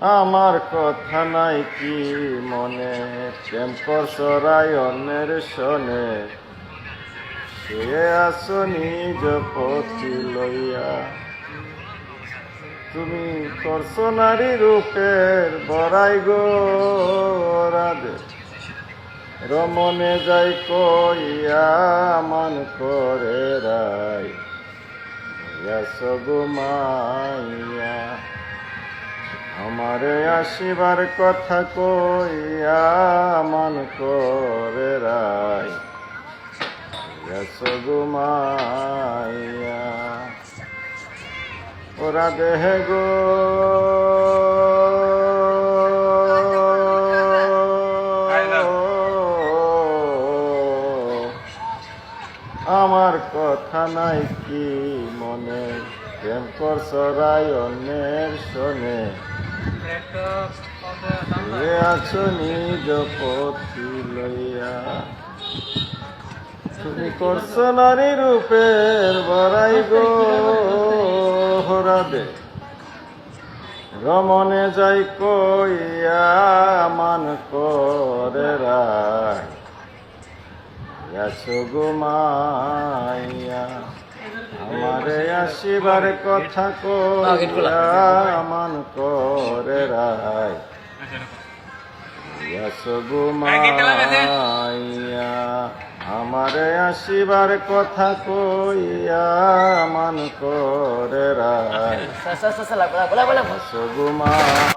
আমার কথা নাই কি মনে? প্রেম করসরাই অন্যের শোনে। সে আসো নিজ পথি লইয়া। তুমি করছ নারী রূপের বড়াই গো রাধে। রমনে যাই কইয়া মান করে রাই সগু মাইয়া। আমারে আসিবার কথা কইয়া মান করে মাইয়া। ওরা দেহ গো। আমার কথা নাই কি মনে? প্রেম করছরাই অন্যের শোনে আছো নিজ পথি লইয়া। তুমি করছ নারী রূপের বড়াই গো হরাদে। রমনে যাই কইয়া মান করে রায়। গুমাইয়া আমারে আসিবার কথা কইয়া মান করে রায় গুমাইয়া আমারে আসিবার কথা কইয়া মান করে রায় bola bola bola. গুমা